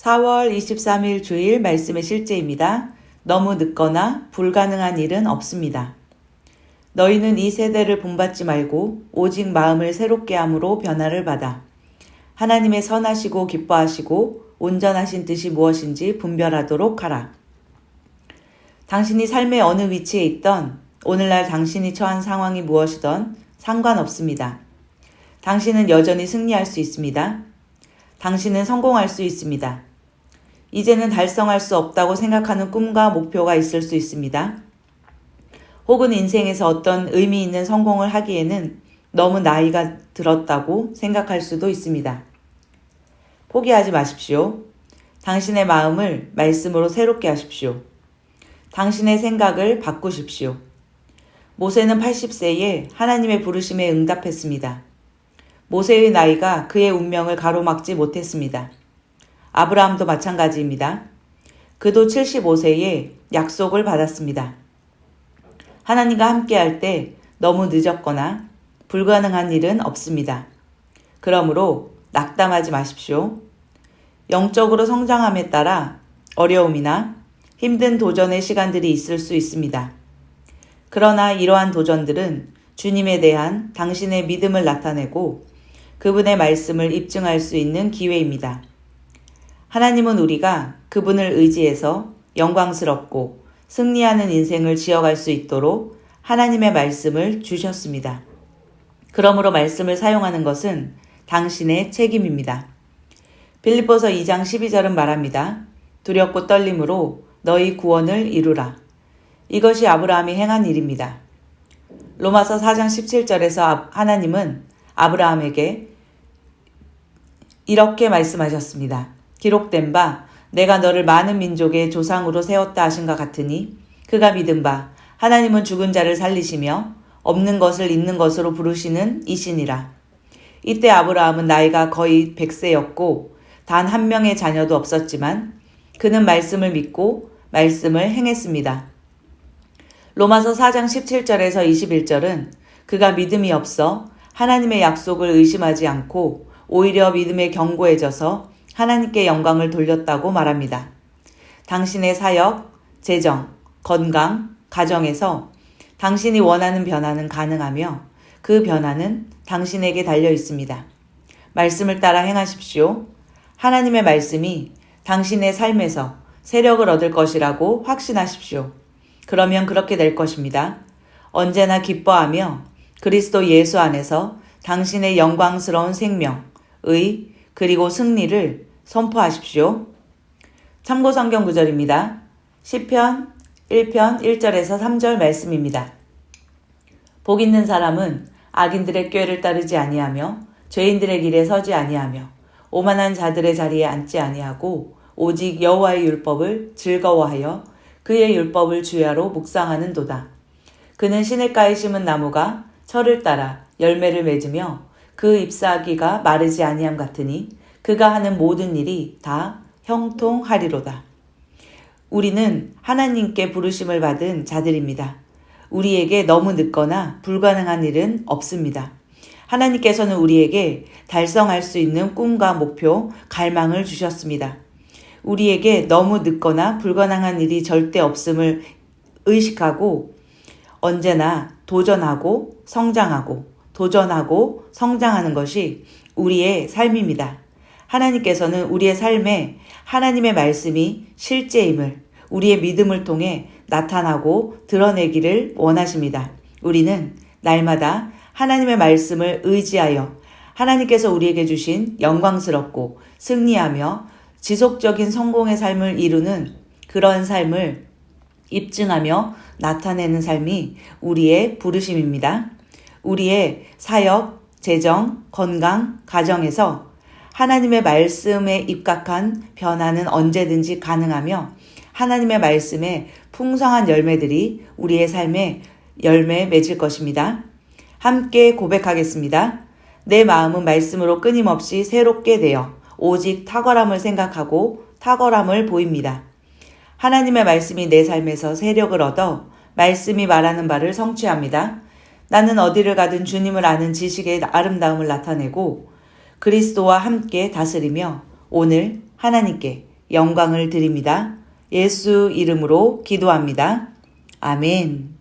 4월 23일 주일 말씀의 실제입니다. 너무 늦거나 불가능한 일은 없습니다. 너희는 이 세대를 본받지 말고 오직 마음을 새롭게 함으로 변화를 받아 하나님의 선하시고 기뻐하시고 온전하신 뜻이 무엇인지 분별하도록 하라. 당신이 삶의 어느 위치에 있던 오늘날 당신이 처한 상황이 무엇이든 상관없습니다. 당신은 여전히 승리할 수 있습니다. 당신은 성공할 수 있습니다. 이제는 달성할 수 없다고 생각하는 꿈과 목표가 있을 수 있습니다. 혹은 인생에서 어떤 의미 있는 성공을 하기에는 너무 나이가 들었다고 생각할 수도 있습니다. 포기하지 마십시오. 당신의 마음을 말씀으로 새롭게 하십시오. 당신의 생각을 바꾸십시오. 모세는 80세에 하나님의 부르심에 응답했습니다. 모세의 나이가 그의 운명을 가로막지 못했습니다. 아브라함도 마찬가지입니다. 그도 75세에 약속을 받았습니다. 하나님과 함께할 때 너무 늦었거나 불가능한 일은 없습니다. 그러므로 낙담하지 마십시오. 영적으로 성장함에 따라 어려움이나 힘든 도전의 시간들이 있을 수 있습니다. 그러나 이러한 도전들은 주님에 대한 당신의 믿음을 나타내고 그분의 말씀을 입증할 수 있는 기회입니다. 하나님은 우리가 그분을 의지해서 영광스럽고 승리하는 인생을 지어갈 수 있도록 하나님의 말씀을 주셨습니다. 그러므로 말씀을 사용하는 것은 당신의 책임입니다. 빌립보서 2장 12절은 말합니다. 두렵고 떨림으로 너희 구원을 이루라. 이것이 아브라함이 행한 일입니다. 로마서 4장 17절에서 하나님은 아브라함에게 이렇게 말씀하셨습니다. 기록된 바 내가 너를 많은 민족의 조상으로 세웠다 하신 것 같으니 그가 믿은 바 하나님은 죽은 자를 살리시며 없는 것을 있는 것으로 부르시는 이신이라. 이때 아브라함은 나이가 거의 100세였고 단 한 명의 자녀도 없었지만 그는 말씀을 믿고 말씀을 행했습니다. 로마서 4장 17절에서 21절은 그가 믿음이 없어 하나님의 약속을 의심하지 않고 오히려 믿음에 견고해져서 하나님께 영광을 돌렸다고 말합니다. 당신의 사역, 재정, 건강, 가정에서 당신이 원하는 변화는 가능하며 그 변화는 당신에게 달려 있습니다. 말씀을 따라 행하십시오. 하나님의 말씀이 당신의 삶에서 세력을 얻을 것이라고 확신하십시오. 그러면 그렇게 될 것입니다. 언제나 기뻐하며 그리스도 예수 안에서 당신의 영광스러운 생명, 의, 그리고 승리를 선포하십시오. 참고 성경 구절입니다. 10편 1편 1절에서 3절 말씀입니다. 복 있는 사람은 악인들의 꾀를 따르지 아니하며 죄인들의 길에 서지 아니하며 오만한 자들의 자리에 앉지 아니하고 오직 여호와의 율법을 즐거워하여 그의 율법을 주야로 묵상하는도다. 그는 시냇가에 심은 나무가 철을 따라 열매를 맺으며 그 잎사귀가 마르지 아니함 같으니 그가 하는 모든 일이 다 형통하리로다. 우리는 하나님께 부르심을 받은 자들입니다. 우리에게 너무 늦거나 불가능한 일은 없습니다. 하나님께서는 우리에게 달성할 수 있는 꿈과 목표, 갈망을 주셨습니다. 우리에게 너무 늦거나 불가능한 일이 절대 없음을 의식하고 언제나 도전하고 성장하고 도전하고 성장하는 것이 우리의 삶입니다. 하나님께서는 우리의 삶에 하나님의 말씀이 실제임을 우리의 믿음을 통해 나타나고 드러내기를 원하십니다. 우리는 날마다 하나님의 말씀을 의지하여 하나님께서 우리에게 주신 영광스럽고 승리하며 지속적인 성공의 삶을 이루는 그런 삶을 입증하며 나타내는 삶이 우리의 부르심입니다. 우리의 사역, 재정, 건강, 가정에서 하나님의 말씀에 입각한 변화는 언제든지 가능하며 하나님의 말씀에 풍성한 열매들이 우리의 삶에 열매 맺을 것입니다. 함께 고백하겠습니다. 내 마음은 말씀으로 끊임없이 새롭게 되어 오직 탁월함을 생각하고 탁월함을 보입니다. 하나님의 말씀이 내 삶에서 세력을 얻어 말씀이 말하는 바를 성취합니다. 나는 어디를 가든 주님을 아는 지식의 아름다움을 나타내고 그리스도와 함께 다스리며 오늘 하나님께 영광을 드립니다. 예수 이름으로 기도합니다. 아멘.